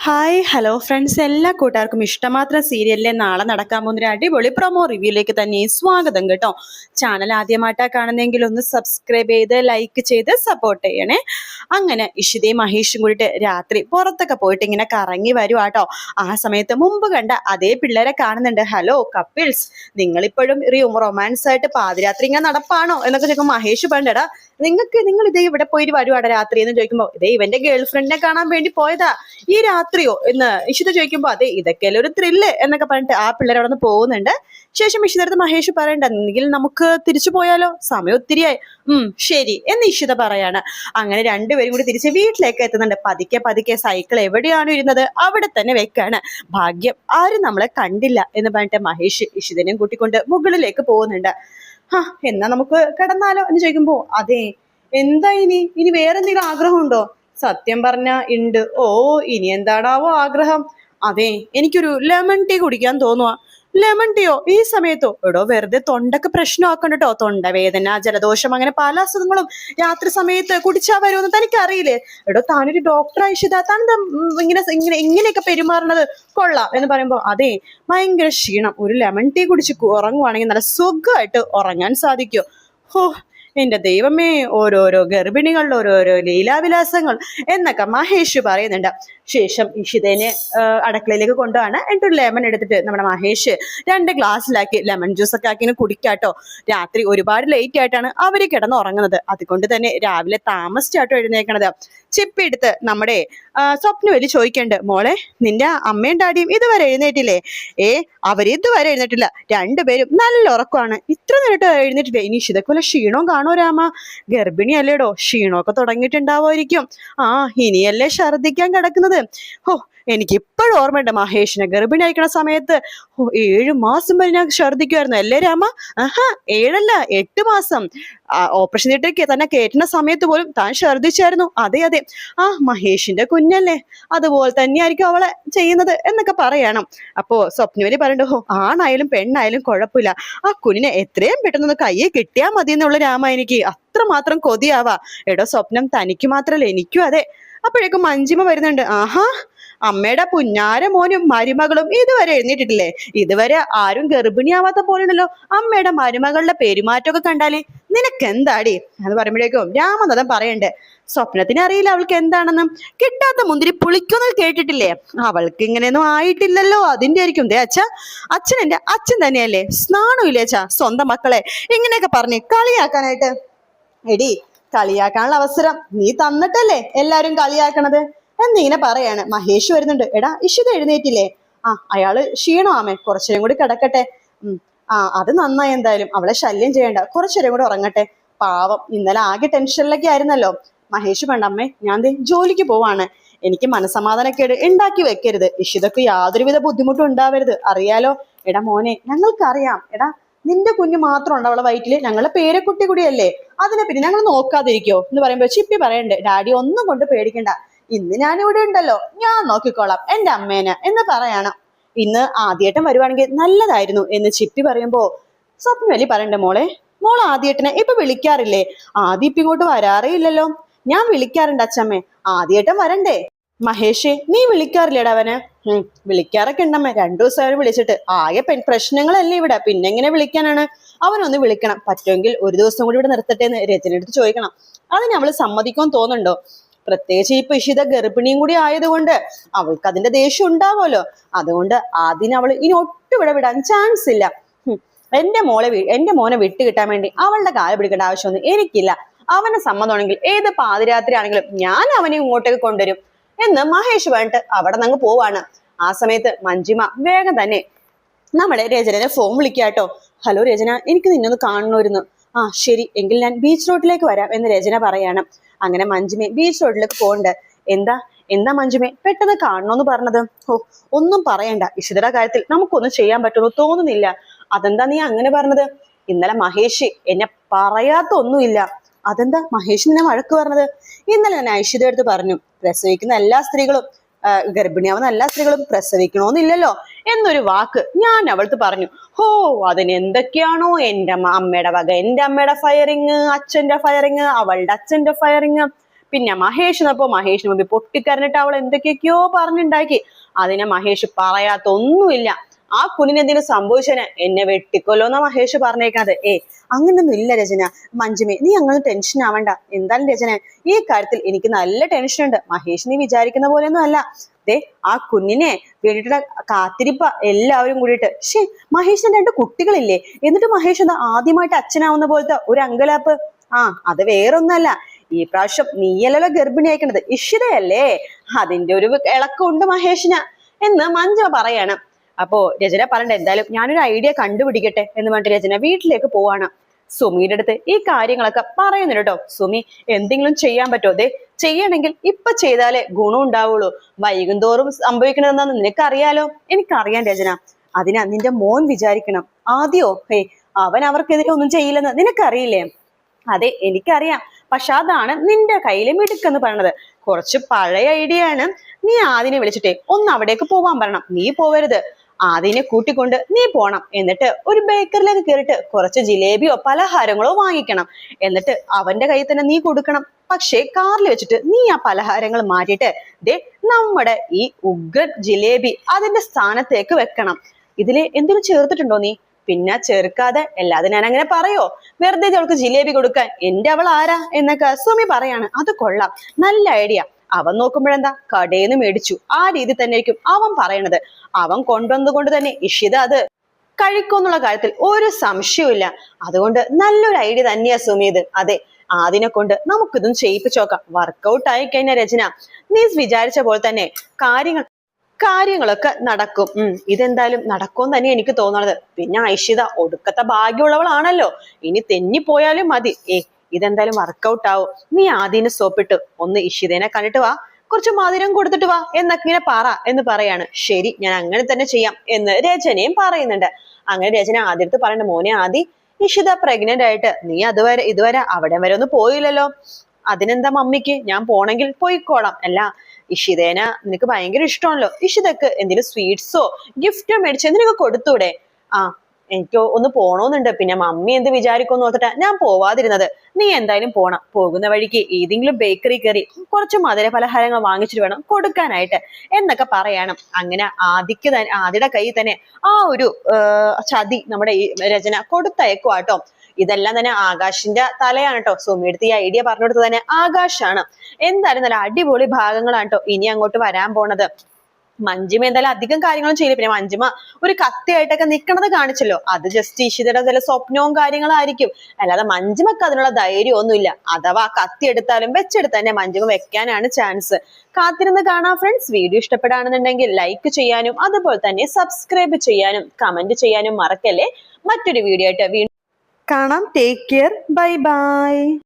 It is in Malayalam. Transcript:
ഹായ് ഹലോ ഫ്രണ്ട്സ് എല്ലാ കൂട്ടുകാർക്കും ഇഷ്ടമാത്ര സീരിയലിലെ നാളെ നടക്കാൻ പോകുന്ന ഒരു അടിപൊളി പ്രൊമോ റിവ്യൂയിലേക്ക് തന്നെ സ്വാഗതം കേട്ടോ. ചാനൽ ആദ്യമായിട്ടാണ് കാണുന്നതെങ്കിൽ ഒന്ന് സബ്സ്ക്രൈബ് ചെയ്ത് ലൈക്ക് ചെയ്ത് സപ്പോർട്ട് ചെയ്യണേ. അങ്ങനെ ഇഷിതയും മഹേഷും കൂടിയിട്ട് രാത്രി പുറത്തൊക്കെ പോയിട്ട് ഇങ്ങനെ കറങ്ങി വരുവാട്ടോ ആ സമയത്ത് മുമ്പ് കണ്ട അതേ പിള്ളേരെ കാണുന്നുണ്ട്. ഹലോ കപ്പിൾസ് നിങ്ങളിപ്പോഴും റൊമാൻസ് ആയിട്ട് പാതിരാത്രി ഇങ്ങനെ നടപ്പാണോ എന്നൊക്കെ ചോദിക്കുമ്പോൾ മഹേഷ് പണ്ടടാ നിങ്ങൾക്ക് നിങ്ങൾ ഇതേ ഇവിടെ പോയിട്ട് വരുവാട രാത്രി എന്ന് ചോദിക്കുമ്പോൾ ഇതേ ഇവന്റെ ഗേൾ ഫ്രണ്ടിനെ കാണാൻ വേണ്ടി പോയതാ. ഈ രാത്രിയോ? എന്ന് ഇഷിത ചോദിക്കുമ്പോൾ അതെ ഇതൊക്കെ ഒരു ത്രില്ല് എന്നൊക്കെ പറഞ്ഞിട്ട് ആ പിള്ളേർ അവിടെ നിന്ന് പോകുന്നുണ്ട്. ശേഷം ഇഷിതടുത്ത് മഹേഷ് പറയണ്ട എന്നെങ്കിൽ നമുക്ക് തിരിച്ചു പോയാലോ? സമയം ഒത്തിരിയായി. ഉം ശരി. എന്ന് ഇഷിത പറയാണ്. അങ്ങനെ രണ്ടുപേരും കൂടി തിരിച്ച് വീട്ടിലേക്ക് എത്തുന്നുണ്ട്. പതുക്കെ പതുക്കെ സൈക്കിൾ എവിടെയാണ് ഇരുന്നത്? അവിടെ തന്നെ വെക്കാണ്. ഭാഗ്യം ആരും നമ്മളെ കണ്ടില്ല എന്ന് പറഞ്ഞിട്ട് മഹേഷ് ഇഷിതനെയും കൂട്ടിക്കൊണ്ട് മുകളിലേക്ക് പോകുന്നുണ്ട്. ഹാ എന്നാ നമുക്ക് കിടന്നാലോ എന്ന് ചോദിക്കുമ്പോ അതെ എന്താ ഇനി? ഇനി വേറെ എന്തെങ്കിലും ആഗ്രഹമുണ്ടോ? സത്യം പറഞ്ഞ ഉണ്ട് ഓ ഇനി എന്താടാവോ ആഗ്രഹം? അതെ എനിക്കൊരു ലെമൺ ടീ കുടിക്കാൻ തോന്നുവാ. ലെമൺ ടീയോ ഈ സമയത്തോ? എടോ വെറുതെ തൊണ്ടക്ക് പ്രശ്നമാക്കണ്ട കേട്ടോ തൊണ്ടവേദന ജലദോഷം അങ്ങനെ പല അസുഖങ്ങളും രാത്രി സമയത്ത് കുടിച്ചാ വരുമെന്ന് തനിക്കറിയില്ലേ? എടോ താനൊരു ഡോക്ടർ ആയിഷിത താൻ ഇങ്ങനെ ഇങ്ങനെ ഇങ്ങനെയൊക്കെ പെരുമാറുന്നത് കൊള്ളാം എന്ന് പറയുമ്പോൾ അതെ ഭയങ്കര ക്ഷീണം. ഒരു ലെമൺ ടീ കുടിച്ച് ഉറങ്ങുവാണെങ്കിൽ നല്ല സുഖമായിട്ട് ഉറങ്ങാൻ സാധിക്കും. ഹോ എന്റെ ദൈവമേ ഓരോരോ ഗർഭിണികളുടെ ഓരോരോ ലീലാവിലാസങ്ങൾ എന്നൊക്കെ മഹേഷ് പറയുന്നുണ്ട്. ശേഷം ഇഷിതേനെ അടുക്കളയിലേക്ക് കൊണ്ടുപോവാണ്. എന്നിട്ട് ഒരു ലെമൺ എടുത്തിട്ട് നമ്മുടെ മഹേഷ് രണ്ട് ഗ്ലാസ്സിലാക്കി ലെമൺ ജ്യൂസ് ഒക്കെ ആക്കി കുടിക്കാട്ടോ. രാത്രി ഒരുപാട് ലേറ്റ് ആയിട്ടാണ് അവർ കിടന്ന് ഉറങ്ങുന്നത് അതുകൊണ്ട് തന്നെ രാവിലെ താമസിച്ചാട്ടോ എഴുന്നേക്കണത്. ചിപ്പി എടുത്ത് നമ്മുടെ സ്വപ്നവലി ചോദിക്കണ്ട് മോളെ നിന്റെ അമ്മയും ഡാഡിയും ഇതുവരെ എഴുന്നേറ്റില്ലേ? ഏ അവരിതുവരെ എഴുന്നേറ്റില്ല. രണ്ടുപേരും നല്ല ഉറക്കമാണ്. ഇത്ര നേരിട്ട് എഴുന്നേറ്റില്ല ഇനി ഇതേപോലെ ക്ഷീണവും കാണോ രാമ? ഗർഭിണിയല്ലേടോ? ക്ഷീണമൊക്കെ തുടങ്ങിയിട്ടുണ്ടാവുമായിരിക്കും. ആ ഇനിയല്ലേ ഛർദ്ദിക്കാൻ കിടക്കുന്നത്. ഹോ എനിക്ക് ഇപ്പോഴും ഓർമ്മയുണ്ട് മഹേഷിനെ ഗർഭിണി അയക്കണ സമയത്ത്. ഓ ഏഴു മാസം വരെ ഞാൻ ഛർദ്ദിക്കുമായിരുന്നു അല്ലേ രാമ? ആഹാ ഏഴല്ല എട്ട് മാസം. ഓപ്പറേഷൻ തിയേറ്ററിൽ തന്നെ കയറ്റുന്ന സമയത്ത് പോലും താൻ ഛർദ്ദിച്ചായിരുന്നു. അതെ അതെ. ആ മഹേഷിന്റെ കുഞ്ഞല്ലേ. അതുപോലെ തന്നെയായിരിക്കും അവളെ ചെയ്യുന്നത് എന്നൊക്കെ പറയണം. അപ്പോ സ്വപ്നവലി പറയണ്ട ഓ ആണായാലും പെണ്ണായാലും കുഴപ്പമില്ല. ആ കുഞ്ഞിനെ എത്രയും പെട്ടെന്ന് കയ്യെ കിട്ടിയാൽ മതി എന്നുള്ള രാമ എനിക്ക്. അത്രമാത്രം കൊതിയാവാ. എടോ സ്വപ്നം തനിക്ക് മാത്രല്ല എനിക്കും അതെ. അപ്പോഴേക്കും മഞ്ജിമ വരുന്നുണ്ട്. ആഹാ അമ്മയുടെ പുന്നാര മോനും മരുമകളും ഇതുവരെ എഴുന്നേറ്റിട്ടില്ലേ? ഇതുവരെ ആരും ഗർഭിണിയാവാത്ത പോലെയാണല്ലോ അമ്മയുടെ മരുമകളുടെ പെരുമാറ്റമൊക്കെ കണ്ടാലേ. നിനക്ക് എന്താടി എന്ന് പറയുമ്പോഴേക്കും രാമനാഥൻ പറയണ്ടേ സ്വപ്നത്തിന് അറിയില്ല അവൾക്ക് എന്താണെന്നും. കിട്ടാത്ത മുന്തിരി പുളിക്കൊന്നും കേട്ടിട്ടില്ലേ? അവൾക്ക് ഇങ്ങനെയൊന്നും ആയിട്ടില്ലല്ലോ. അതിന്റെ ആയിരിക്കും. ദേ അച്ഛ അച്ഛൻ എന്റെ അച്ഛൻ തന്നെയല്ലേ? സ്നാണമില്ലേ അച്ഛ? സ്വന്തം മക്കളെ. ഇങ്ങനെയൊക്കെ പറഞ്ഞ് കളിയാക്കാനായിട്ട്. എടി കളിയാക്കാനുള്ള അവസരം. നീ തന്നിട്ടല്ലേ എല്ലാരും കളിയാക്കണത്? എന്നിങ്ങനെ പറയാണ്. മഹേഷ് വരുന്നുണ്ട്. എടാ ഇഷിത എഴുന്നേറ്റില്ലേ? ആ അയാൾ ക്ഷീണമാമേ കുറച്ചേരം കൂടി കിടക്കട്ടെ. ആ അത് നന്നായി എന്തായാലും. അവളെ ശല്യം ചെയ്യണ്ട. കുറച്ചേരം കൂടി ഉറങ്ങട്ടെ. പാവം ഇന്നലെ ആകെ ടെൻഷനിലൊക്കെ ആയിരുന്നല്ലോ. മഹേഷ് വേണ്ട അമ്മേ ഞാൻ ദേ ജോലിക്ക് പോവാണ്. എനിക്ക് മനസമാധാനക്കേട് ഉണ്ടാക്കി വെക്കരുത്. ഇഷിതക്ക് യാതൊരുവിധ ബുദ്ധിമുട്ടും ഉണ്ടാവരുത്. അറിയാലോ? എടാ മോനെ ഞങ്ങൾക്കറിയാം. എടാ നിന്റെ കുഞ്ഞു മാത്രം ഉണ്ട് അവളെ വയറ്റിൽ. ഞങ്ങളെ പേരക്കുട്ടി കൂടിയല്ലേ. അതിനെ പിന്നെ ഞങ്ങൾ നോക്കാതിരിക്കോ. എന്ന് പറയുമ്പോ ചിപ്പി പറയണ്ടേ ഡാഡി ഒന്നും കൊണ്ട് പേടിക്കണ്ട. ഇന്ന് ഞാൻ ഇവിടെ ഉണ്ടല്ലോ. ഞാൻ നോക്കിക്കോളാം. എന്റെ അമ്മേനെ. എന്ന് പറയണം. ഇന്ന് ആദ്യേട്ടൻ വരുവാണെങ്കിൽ നല്ലതായിരുന്നു എന്ന് ചിപ്പി പറയുമ്പോ സ്വപ്നവലി പറയണ്ടേ മോളെ മോൾ ആദ്യേട്ടനെ ഇപ്പൊ വിളിക്കാറില്ലേ? ആദ്യം ഇപ്പൊ ഇങ്ങോട്ട് വരാറേ ഇല്ലല്ലോ. ഞാൻ വിളിക്കാറുണ്ട് അച്ഛമ്മേ. ആദ്യേട്ടൻ വരണ്ടേ? മഹേഷേ നീ വിളിക്കാറില്ലേടാ അവന്? വിളിക്കാറൊക്കെ ഉണ്ടമ്മേ. രണ്ടു ദിവസം അവർ വിളിച്ചിട്ട്. ആകെ പെൺ പ്രശ്നങ്ങളല്ലേ ഇവിടെ. പിന്നെ എങ്ങനെ വിളിക്കാനാണ്? അവനൊന്ന് വിളിക്കണം. പറ്റുമെങ്കിൽ ഒരു ദിവസം കൂടി ഇവിടെ നിർത്തട്ടെ എന്ന് രചനയെടുത്ത് ചോദിക്കണം. അതിന് അവൾ സമ്മതിക്കാൻ തോന്നുന്നുണ്ടോ? പ്രത്യേകിച്ച് ഇപ്പൊ ഇഷിത ഗർഭിണിയും കൂടി ആയതുകൊണ്ട് അവൾക്ക് അതിന്റെ ദേഷ്യം ഉണ്ടാവുമല്ലോ. അതുകൊണ്ട് അതിന് അവൾ ഇനി ഒട്ടും ഇവിടെ വിടാൻ ചാൻസ് ഇല്ല. എന്റെ മോളെ എന്റെ മോനെ വിട്ട് കിട്ടാൻ വേണ്ടി അവളുടെ കാൽ പിടിക്കേണ്ട ആവശ്യമൊന്നും എനിക്കില്ല. അവനെ സമ്മതമാണെങ്കിൽ ഏത് പാതിരാത്രി ആണെങ്കിലും ഞാൻ അവനെ ഇങ്ങോട്ടേക്ക് കൊണ്ടുവരും. എന്ന് മഹേഷ് പറഞ്ഞിട്ട് അവിടെ നിന്ന് പോവാണ്. ആ സമയത്ത് മഞ്ജിമ വേഗം തന്നെ നമ്മുടെ രചനനെ ഫോൺ വിളിക്കാട്ടോ ഹലോ രചന എനിക്ക് നിന്നൊന്ന് കാണണമായിരുന്നു. ആ ശരി. എങ്കിൽ ഞാൻ ബീച്ച് റോഡിലേക്ക് വരാം എന്ന് രചന പറയാണ്. അങ്ങനെ മഞ്ജിമെ ബീച്ച് റോഡിലേക്ക് പോകണ്ട് എന്താ? എന്താ മഞ്ജുമെ? പെട്ടെന്ന് കാണണമെന്ന് പറഞ്ഞത്? ഓ ഒന്നും പറയണ്ട. ഇഷിതയുടെ കാര്യത്തിൽ നമുക്കൊന്നും ചെയ്യാൻ പറ്റുമെന്ന് തോന്നുന്നില്ല. അതെന്താ നീ അങ്ങനെ പറഞ്ഞത്? ഇന്നലെ മഹേഷ് എന്നെ പറയാത്ത ഒന്നുമില്ല അതെന്താ? മഹേഷ് നിന്നെ വഴക്ക് പറഞ്ഞത്? ഇന്നലെ ഞാൻ ഐഷിത അടുത്ത് പറഞ്ഞു. പ്രസവിക്കുന്ന എല്ലാ സ്ത്രീകളും ഗർഭിണിയാവുന്ന എല്ലാ സ്ത്രീകളും പ്രസവിക്കണമെന്നില്ലല്ലോ എന്നൊരു വാക്ക് ഞാൻ അവൾക്ക് പറഞ്ഞു. ഹോ അതിന് എന്തൊക്കെയാണോ എന്റെ അമ്മ- അമ്മയുടെ വക എന്റെ അമ്മയുടെ ഫയറിങ് അച്ഛന്റെ ഫയറിങ് അവളുടെ അച്ഛന്റെ ഫയറിങ് പിന്നെ മഹേഷ് എന്നപ്പോ മഹേഷിന് മുമ്പിൽ പൊട്ടിക്കരഞ്ഞിട്ട് അവൾ എന്തൊക്കെയൊക്കെയോ പറഞ്ഞുണ്ടാക്കി. അതിനെ മഹേഷ് പറയാത്തൊന്നുമില്ല. ആ കുഞ്ഞിന് എന്തെങ്കിലും സംഭവിച്ചതിന് എന്നെ വെട്ടിക്കൊല്ലോന്നാ മഹേഷ് പറഞ്ഞേക്കാതെ ഏ അങ്ങനൊന്നും ഇല്ല രചന. മഞ്ജുമേ നീ അങ്ങനെ ടെൻഷൻ ആവണ്ട. എന്തായാലും രചന ഈ കാര്യത്തിൽ എനിക്ക് നല്ല ടെൻഷൻ ഉണ്ട്. മഹേഷ് നീ വിചാരിക്കുന്ന പോലെയൊന്നും അല്ല. ദേ ആ കുഞ്ഞിനെ വേണ്ടിയിട്ടുള്ള കാത്തിരിപ്പ എല്ലാവരും കൂടിയിട്ട്. ശേ മഹേഷിന് രണ്ട് കുട്ടികളില്ലേ? എന്നിട്ട് മഹേഷ് എന്താ ആദ്യമായിട്ട് അച്ഛനാവുന്ന പോലത്തെ ഒരു അങ്കലാപ്പ്? ആ അത് വേറൊന്നല്ല. ഈ പ്രാവശ്യം നീയല്ലല്ലോ ഗർഭിണി അയക്കണത് ഇഷിതയല്ലേ? അതിന്റെ ഒരു ഇളക്കമുണ്ട് മഹേഷിന്. എന്ന് മഞ്ജു പറയാണ്. അപ്പോ രചന പറഞ്ഞ എന്തായാലും ഞാനൊരു ഐഡിയ കണ്ടുപിടിക്കട്ടെ എന്ന് പറഞ്ഞിട്ട് രചന വീട്ടിലേക്ക് പോവാണ്. സുമിയുടെ അടുത്ത് ഈ കാര്യങ്ങളൊക്കെ പറയുന്നുണ്ട് കേട്ടോ സുമി എന്തെങ്കിലും ചെയ്യാൻ പറ്റുമോ? അതെ ചെയ്യണമെങ്കിൽ ഇപ്പൊ ചെയ്താലേ ഗുണം ഉണ്ടാവുള്ളൂ. വൈകുന്തോറും സംഭവിക്കണതെന്നാന്ന് നിനക്കറിയാലോ? എനിക്കറിയാം രചന. അതിനാ നിന്റെ മോൻ വിചാരിക്കണം. ആദ്യോ? ഹേ അവൻ അവർക്കെതിരെ ഒന്നും ചെയ്യില്ലെന്ന് നിനക്കറിയില്ലേ? അതെ എനിക്കറിയാം. പക്ഷെ അതാണ് നിന്റെ കയ്യിലെ മിടുക്കെന്ന് പറയണത്. കുറച്ച് പഴയ ഐഡിയ ആണ്. നീ ആദിനെ വിളിച്ചിട്ടേ ഒന്ന് അവിടേക്ക് പോവാൻ പറയണം. നീ പോവരുത്. ആദിനെ കൂട്ടിക്കൊണ്ട് നീ പോണം. എന്നിട്ട് ഒരു ബേക്കറിലേക്ക് കയറിയിട്ട് കുറച്ച് ജിലേബിയോ പലഹാരങ്ങളോ വാങ്ങിക്കണം. എന്നിട്ട് അവന്റെ കയ്യിൽ തന്നെ നീ കൊടുക്കണം. പക്ഷേ കാറിൽ വെച്ചിട്ട് നീ ആ പലഹാരങ്ങൾ മാറ്റിയിട്ട് ദേ നമ്മുടെ ഈ ഉഗ്രൻ ജിലേബി അതിന്റെ സ്ഥാനത്തേക്ക് വെക്കണം. ഇതിൽ എന്തിനു ചേർത്തിട്ടുണ്ടോ നീ? പിന്നെ ചേർക്കാതെ അല്ലാതെ ഞാൻ അങ്ങനെ പറയോ? വെറുതെ അവൾക്ക് ജിലേബി കൊടുക്കാൻ എന്റെ അവൾ ആരാ എന്നൊക്കെ സുമി പറയാണ്. അത് കൊള്ളാം. നല്ല ഐഡിയ അവൻ നോക്കുമ്പോഴെന്താ? കടേന്ന് മേടിച്ചു. ആ രീതി തന്നെയായിരിക്കും അവൻ പറയണത്. അവൻ കൊണ്ടുവന്നുകൊണ്ട് തന്നെ ഇഷിത അത് കഴിക്കുമെന്നുള്ള കാര്യത്തിൽ ഒരു സംശയവുമില്ല. അതുകൊണ്ട് നല്ലൊരു ഐഡിയ തന്നെയാ സുമീത്. അതെ ആദിനെ കൊണ്ട് നമുക്കിതും ചെയ്യിപ്പിച്ചു നോക്കാം. വർക്കൗട്ട് ആയി കഴിഞ്ഞ രചന. നീ വിചാരിച്ച പോലെ തന്നെ കാര്യങ്ങൾ കാര്യങ്ങളൊക്കെ നടക്കും. ഉം ഇതെന്തായാലും നടക്കുമെന്ന് തന്നെ എനിക്ക് തോന്നണത്. പിന്നെ ഐഷിത ഒടുക്കത്തെ ഭാഗ്യമുള്ളവളാണല്ലോ. ഇനി തെന്നിപ്പോയാലും മതി. ഏ ഇതെന്തായാലും വർക്കൗട്ട് ആവും. നീ ആദ്യം സോപ്പിട്ട് ഒന്ന് ഇഷിതേനെ കണ്ടിട്ട് വാ. കുറച്ച് മധുരം കൊടുത്തിട്ട് വാ എന്നൊക്കെ ഇങ്ങനെ പറ എന്ന് പറയാണ്. ശരി ഞാൻ അങ്ങനെ തന്നെ ചെയ്യാം എന്ന് രചനയും പറയുന്നുണ്ട്. അങ്ങനെ രചന ആദ്യത്ത് പറയണ്ട മോനെ ആദി ഇഷിത പ്രഗ്നന്റ് ആയിട്ട് നീ അതുവരെ ഇതുവരെ അവിടെ വരെ ഒന്നും പോയില്ലല്ലോ. അതിനെന്താ മമ്മിക്ക്? ഞാൻ പോണെങ്കിൽ പോയിക്കോളാം. അല്ല ഇഷിതേന നിനക്ക് ഭയങ്കര ഇഷ്ടമാണല്ലോ. ഇഷിതക്ക് എന്തെങ്കിലും സ്വീറ്റ്സോ ഗിഫ്റ്റോ മേടിച്ച് നിനക്ക് കൊടുത്തൂടെ? ആ എനിക്ക് ഒന്ന് പോണോന്നുണ്ട്. പിന്നെ മമ്മി എന്ത് വിചാരിക്കുമെന്ന് ഓർത്തിട്ടാ ഞാൻ പോവാതിരുന്നത്. നീ എന്തായാലും പോണം. പോകുന്ന വഴിക്ക് ഏതെങ്കിലും ബേക്കറി കയറി കുറച്ച് മധുര പലഹാരങ്ങൾ വാങ്ങിച്ചിട്ട് വേണം കൊടുക്കാനായിട്ട് എന്നൊക്കെ പറയണം. അങ്ങനെ ആദിക്ക് തന്നെ ആദിയുടെ കയ്യിൽ തന്നെ ആ ഒരു ചതി നമ്മുടെ ഈ രചന കൊടുത്തയക്കുവാട്ടോ ഇതെല്ലാം തന്നെ ആകാശിന്റെ തലയാണ് കേട്ടോ സുമിയെടുത്ത് ഈ ഐഡിയ പറഞ്ഞു കൊടുത്തത് തന്നെ ആകാശാണ്. എന്തായാലും നല്ല അടിപൊളി ഭാഗങ്ങളാണ് കേട്ടോ ഇനി അങ്ങോട്ട് വരാൻ പോണത്. മഞ്ജിമ എന്തായാലും അധികം കാര്യങ്ങളും ചെയ്യില്ല. പിന്നെ മഞ്ജിമ ഒരു കത്തിയായിട്ടൊക്കെ നിൽക്കുന്നത് കാണിച്ചല്ലോ. അത് ജസ്റ്റ് ഇഷിതയുടെ ചില സ്വപ്നവും കാര്യങ്ങളായിരിക്കും. അല്ലാതെ മഞ്ജിമക്ക് അതിനുള്ള ധൈര്യം ഒന്നുമില്ല അഥവാ കത്തി എടുത്താലും വെച്ചെടുത്ത് തന്നെ മഞ്ജിമ വെക്കാനാണ് ചാൻസ് കാത്തിരുന്ന് കാണാം ഫ്രണ്ട്സ് വീഡിയോ ഇഷ്ടപ്പെടുകയാണെന്നുണ്ടെങ്കിൽ ലൈക്ക് ചെയ്യാനും അതുപോലെ തന്നെ സബ്സ്ക്രൈബ് ചെയ്യാനും കമന്റ് ചെയ്യാനും മറക്കല്ലേ. മറ്റൊരു വീഡിയോ ആയിട്ട് വീണ്ടും കാണാം. Take care bye bye